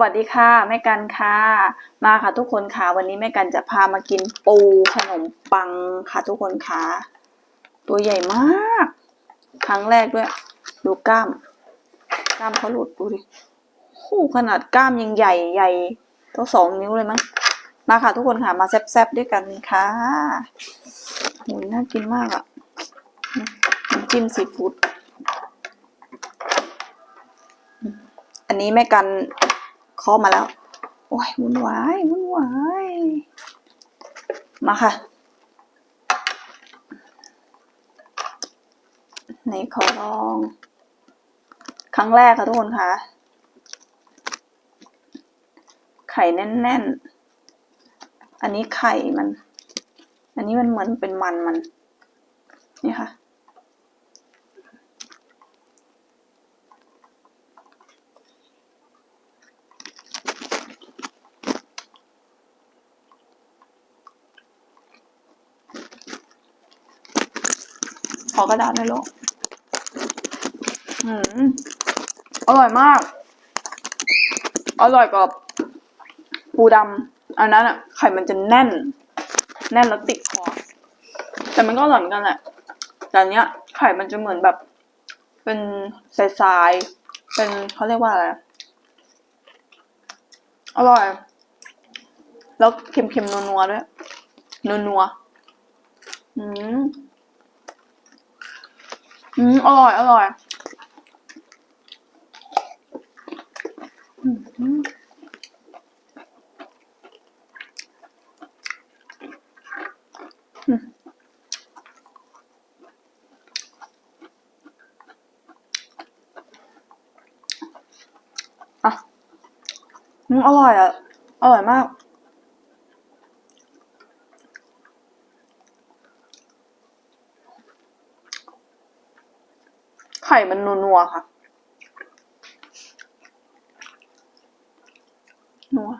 วัสดีค่ะแม่กันค่ะ มาค่ะทุกคนค่ะ วันนี้แม่กันจะพามากินปูขนมปังค่ะทุกคนค่ะ ตัวใหญ่มาก ครั้งแรกด้วย ดูกล้าม กล้ามเขาหลุดดูดิโอ้ขนาดกล้ามยังใหญ่ใหญ่ตัวสองนิ้วเลยมั้งมาค่ะทุกคนค่ะมาแซ่บๆด้วยกันค่ะโหน่ากินมากอะน้ำจิ้มซีฟู้ดอันนี้แม่กัน เคาะมาแล้ว โอ้ยวุ่นวายวุ่นวายมาค่ะ ในขอลอง ครั้งแรกค่ะทุกคนค่ะ ไข่แน่น ๆ อันนี้ไข่มัน อันนี้มันเหมือนเป็นมันมัน นี่ค่ะ ขอกระดาษหน่อยลูกอืมอร่อยมาก อร่อยกว่าปูดำอันนั้นอะ ไข่มันจะแน่น แน่นแล้วติดคอ แต่มันก็อร่อยเหมือนกันแหละแต่อันเนี้ย ไข่มันจะเหมือนแบบ เป็นทรายๆเป็นเขาเรียกว่าอะไร อร่อย แล้วเค็มๆนัวๆด้วยนัวๆอืม อืมอร่อย อร่อยอืมอืมอืมอะอืมอร่อยอะ อร่อยมาก ไข่มันนัวๆค่ะ นัว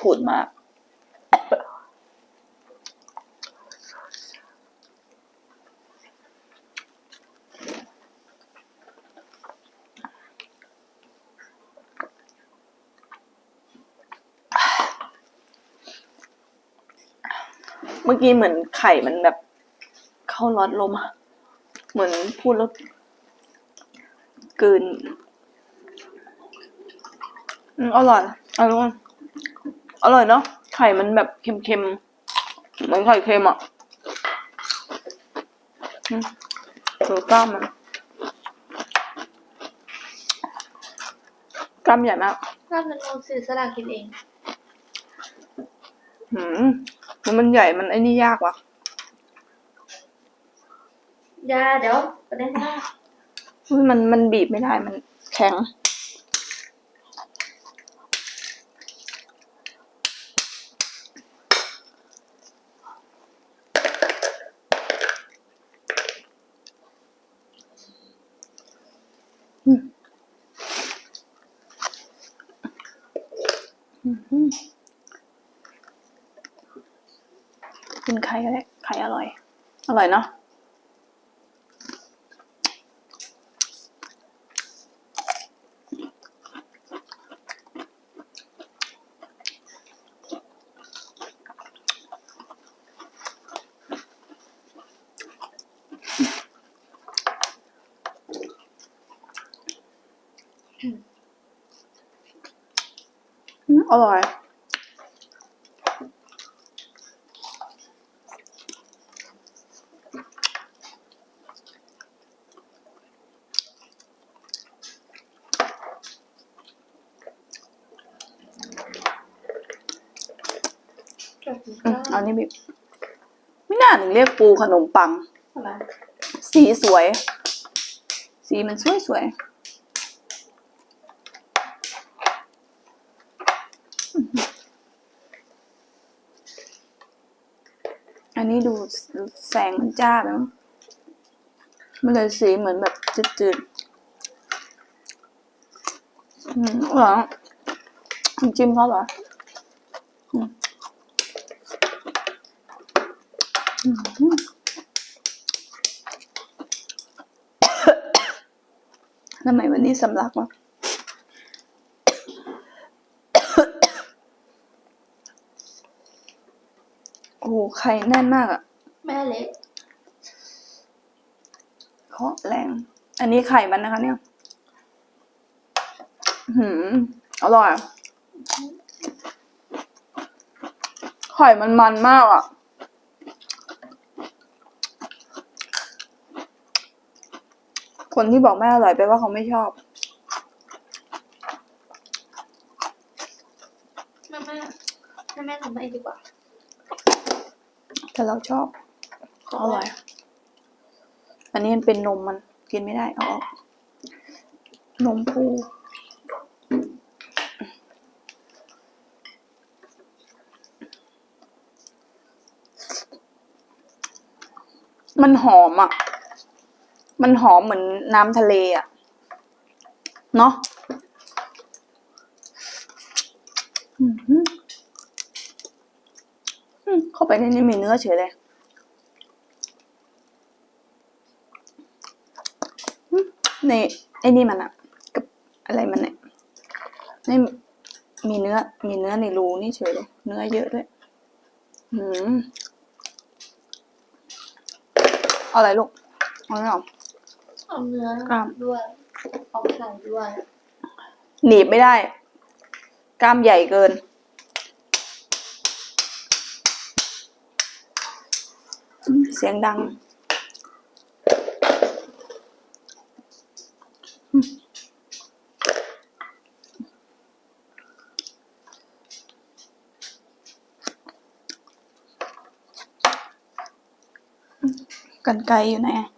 พูดมาก เมื่อกี้เหมือนไข่มันแบบ เข้าลอดลมอะเหมือนพูดแล้วกลืนอืมอร่อยอร่อยอร่อยเนาะไข่มันแบบเค็มๆเหมือนไข่เค็มอะอืมดูกล้ามมันกล้ามใหญ่มากถ้ามันเอาสื่อสลากกินเอง หืม มันมันใหญ่มันไอ้นี่ยากว่ะยาเดี๋ยวประเด็นหน้าอุ๊ยมันมันบีบไม่ได้มันแข็ง อืมอืมอืม กินไข่ก็ได้ไข่อร่อย อร่อยเนาะอืมอร่อย จบ อืมเอา นี่บิบไม่น่าถึงเรียกปูขนมปังทำไมสีสวย สีมันสวยสวยอื้อหืออันนี้ดูแสงมันจ้าไปมั้งมันเลยสีเหมือนแบบจืดๆ อืมอร่อยอะน้ำจิ้มเขาเหรอยอืม อื้อหือ ทำไมวันนี้สำลักวะโอ้โหไข่แน่นมากอะแม่เล็กเคาะแรง อันนี้ไข่มันนะคะ เนี่ยอื้อหืมอร่อยอะไข่มันมันมากอะ คนที่บอกไม่อร่อยแปลว่าเขาไม่ชอบ แม่แม่แม่แม่ทำให้ดีกว่า แต่เราชอบอร่อย อันนี้มันเป็นนมมันกินไม่ได้เอาออกนมปูมันหอมอะ มันหอมเหมือนน้ำทะเลอะเนาะอืมอืมเข้าไปในนี้มีเนื้อเฉยเลยในไอ้นี่มันอะกับอะไรมันเนี่ยไม่มีเนื้อ มีเนื้อในรูนี่เฉยเลย เนื้อเยอะด้วยหืมออะไรลูกอาไม่เอ เอาเนื้อกล้าม ด้วยเอาไข่ด้วยหนีบไม่ได้ กล้ามใหญ่เกินอืมเสียงดัง กันไกลอยู่ไหนอะเอ้า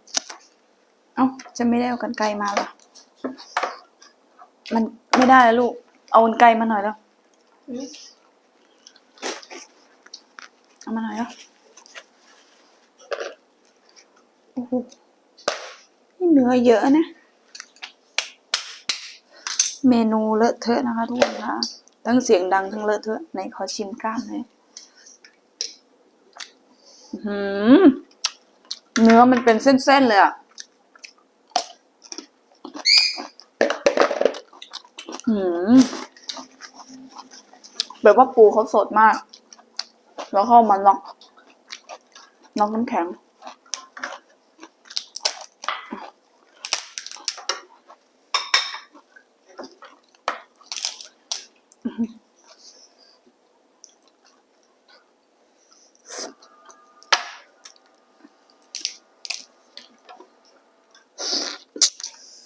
จะไม่ได้เอากันไกลมาหรอมันไม่ได้แล้วลูก เอากันไกลมาหน่อยแล้ว เอามาหน่อยแล้วโอ้โหนี่เนื้อเยอะนะ เมนูเลอะเทอะนะคะทุกคนคะทั้งเสียงดังทั้งเลอะเทอะไหนขอชิมกล้ามหน่อยเนื้อมันเป็นเส้นๆเลยอะหืม แบบว่าปูเขาสดมาก แล้วเข้ามาน็อกน็อกน้ำแข็ง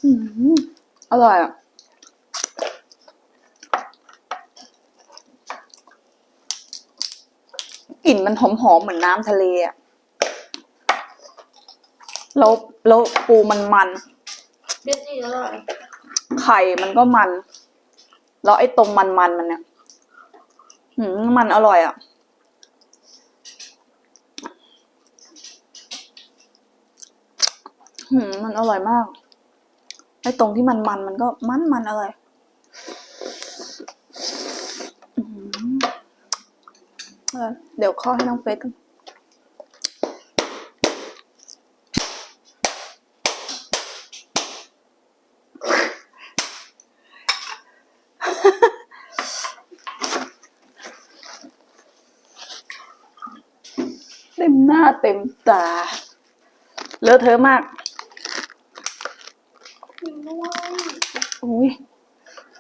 อืมอร่อยอะ ก ลิ่นมันหอมๆเหมือนน้ำทะเลอะแล้วแล้วปูมันมันเปรี้ยวนี่อร่อยไข่มันก็มัน แล้วไอ้ตรงมันมันๆมันเนี่ยหืมมันอร่อยอะ หืมมันอร่อยมาก ไอ้ตรงที่มันมันมันก็มันมันอร่อยอื้อหือ เออเดี๋ยวข้อให้น้องเฟซกันเต็มหน้าเต็มตา เลอะเทอะมากกินด้วยอุ้ย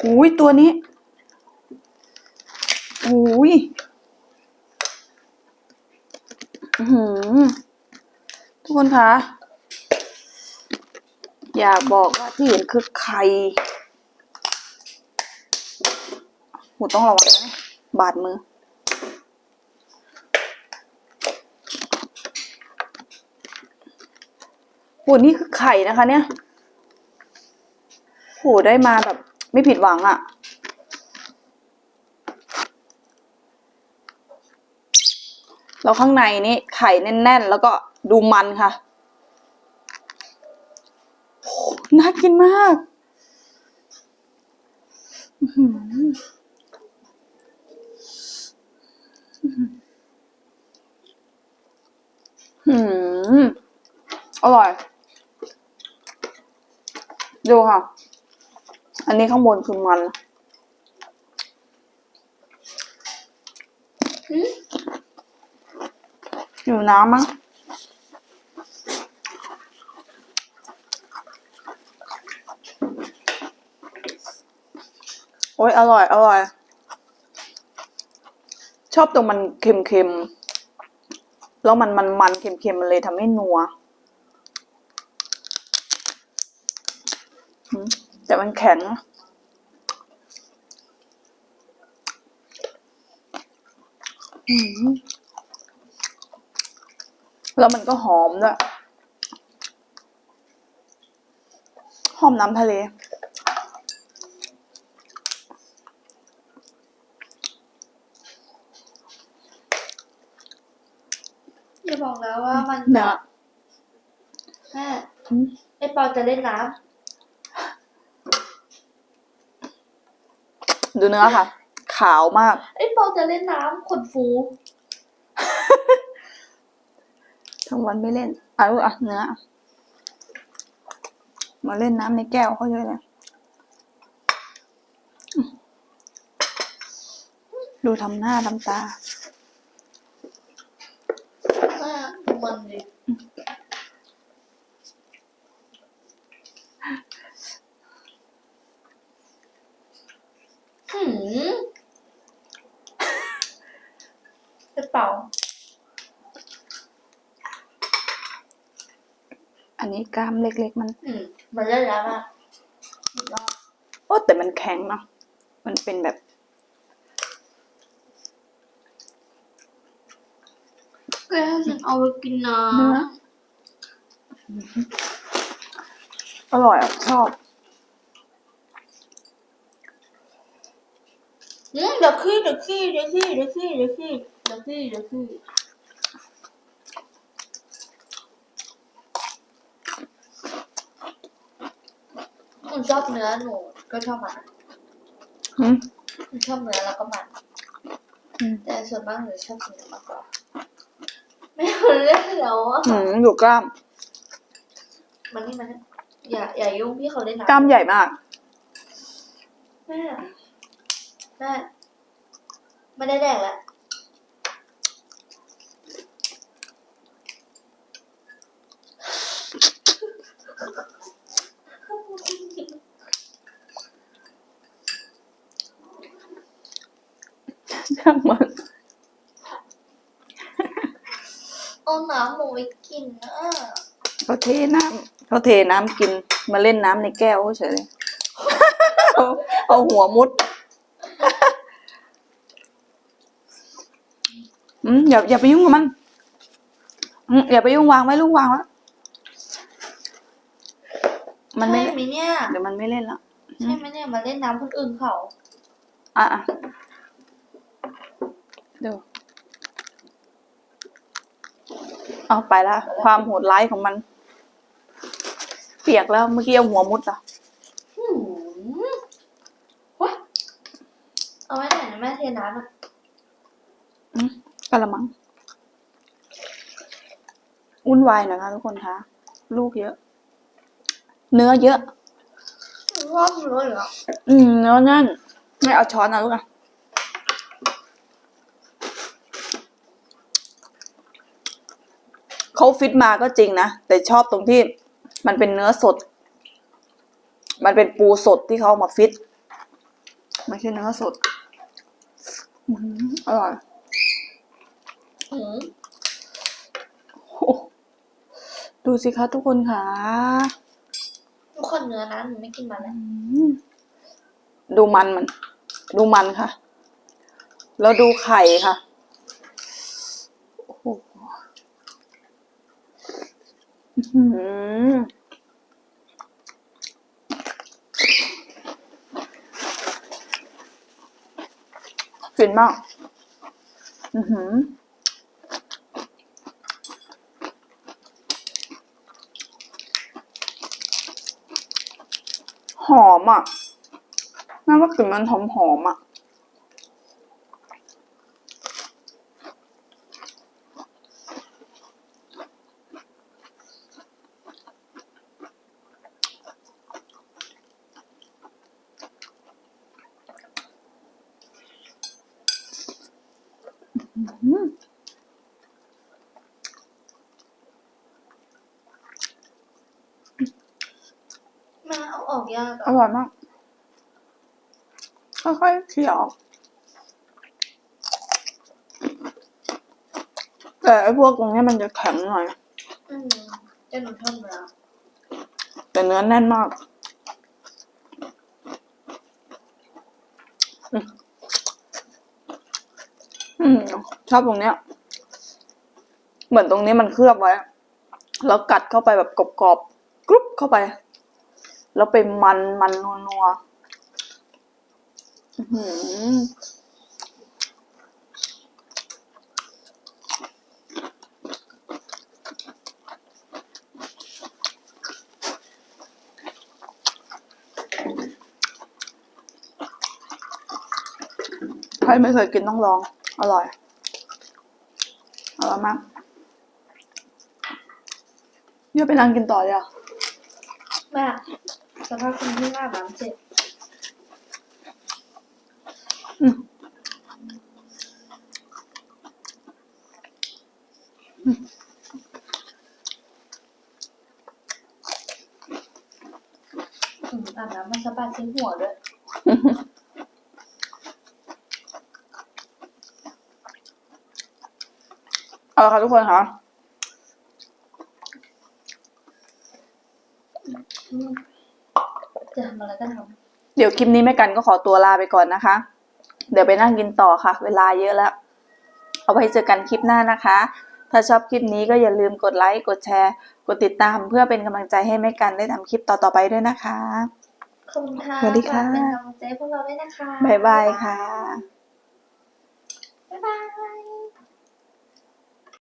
อุ้ยตัวนี้อุ้ยอื้อ หือทุกคนคะ อยากบอกว่าที่เห็นคือไข่หูต้องระวังนะบาดมือ โห นี่คือไข่นะคะเนี่ย โห ได้มาแบบไม่ผิดหวังอะ่ะ แล้วข้างในนี่ไข่แน่นๆ แล้วก็ดูมันค่ะโหน่ากินมากอืมอร่อย ดูค่ะ อันนี้ข้างบนคือมันอืม อยู่น้ำมั้งโอ้ยอร่อย อร่อย ชอบตรงมันเค็มๆ แล้วมันมันมันเค็มๆ มันเลยทำให้นัว แต่มันแข็ง อืม แล้วมันก็หอมด้วยหอมน้ำทะเล อย่าบอกแล้วว่ามันเนื้อแม่อืมไอ้ปอจะเล่นน้ดูเนื้อค่ะ ขาวมากำไอ้ปอจะเล่นน้ำขนฟู ทั้งวันไม่เล่นอาอะเนื้อมาเล่นน้ำในแก้วเขาเยอะเลยดูทำหน้าทำตา แม่มันดิหืมไอ้เป่า อันนี้กล้ามเล็กๆมัน อืมมันเล่นแล้วอะสุดยอดโอ้แต่มันแข็งเนาะมันเป็นแบบ แกฉันเอาไปกินน้เนื้อ อร่อยอะชอบำอืมเดี๋ยวขี้เดี๋ยวขี้เดี๋ยวขี้เดี๋ยวขี้เดี๋ยวขี้เดี๋ยวขี้เดี๋ยวขี้ นูชอบเนื้อหนูก็ชอบมันอืมหนูชอบเนื้อแล้วก็มัน อืม แต่ส่วนมากหนูชอบเนื้อมากกว่าไม่เอาเล่นแล้วอะอืมอยู่กล้าม มันนี่มันนี่อย่าอย่ายุ่งพี่เขาเล่นนะกล้ามใหญ่มาก แม่แม่ไม่ได้แดกแล้ว ช่างมันเอาน้ำลงไปกินนะเขาเทน้ำเขาเทน้ำกินมาเล่นน้ำในแก้วเฉยเอาเอาหัวมุดอืมอย่าอย่าไปยุ่งกับมันอืมอย่าไปยุ่งวางไว้ลูกวางแล้วมันไม่ใช่ไหมเนี่ยเดี๋ยวมันไม่เล่นแล้วใช่ไหมเนี่ยมาเล่นน้ำคนอื่นเขา อะอะ ดูเอาไปละความโหดร้ายของมัน เปียกแล้วเมื่อกี้เอาหัวมุดอะหืมวะเอาไว้ไหนนะแม่เทน้ำอะอืมกะละมังวุ่นวายหนะคะทุกคนคะลูกเยอะ เนื้อเยอะรอบเลยเหรออืมเนื้อนั่นไม่เอาช้อนนะลูกอะ เขาฟิตมาก็จริงนะ แต่ชอบตรงที่มันเป็นเนื้อสด มันเป็นปูสดที่เขาเอามาฟิตไม่ใช่เนื้อสดอืมอร่อยหืมโอ้ดูสิคะทุกคนค่ะ ทุกคนเนื้อนะหนูไม่กินมันแล้วอืมดูมันมัน ดูมันค่ะ แล้วดูไข่ค่ะ โอ้โห อื้อหือฟินมาก อือหือหอมอะแม่ว่ากลิ่นมันหอมหอมอะ มแม่เอาออกยากออะร่อยมากค่อยๆเคี่ยวแต่ไอ้พวกตรงเนี้ยมันจะแข็งหน่อย อืมจะหนูชอบเนื้อแต่เนื้อแน่นมากอืม อืม ชอบตรงเนี้ย เหมือนตรงนี้มันเคลือบไว้ แล้วกัดเข้าไปแบบกรอบๆกรุบเข้าไป แล้วไปมันมันนัวนัวๆใครไม่เคยกินต้องลอง อร่อย อร่อยมากเดี๋ยวไปนั่งกินต่อเลยอะแม่สภาพคุณที่อาบน้ำเสร็จอืมอืมอาบน้ำมันสะบัดที่หัวด้วย เอาละค่ะทุกคนค่ะอืมจะทำอะไรก็ทเดี๋ยวคลิปนี้แม่กันก็ขอตัวลาไปก่อนนะคะ เดี๋ยวไปนั่งกินต่อค่ะ เวลาเยอะแล้ว เอาไว้เจอกันคลิปหน้านะคะ ถ้าชอบคลิปนี้ก็อย่าลืมกดไลค์ กดแชร์ กดติดตามเพื่อเป็นกำลังใจให้แม่กันได้ทำคลิปต่อๆไปด้วยนะคะำขอบคุณค่ะสวัสดีค่ะฝากเป็นกำลังใจให้พวกเราด้วยนะคะ บ๊ายบายค่ะ บ๊ายบาย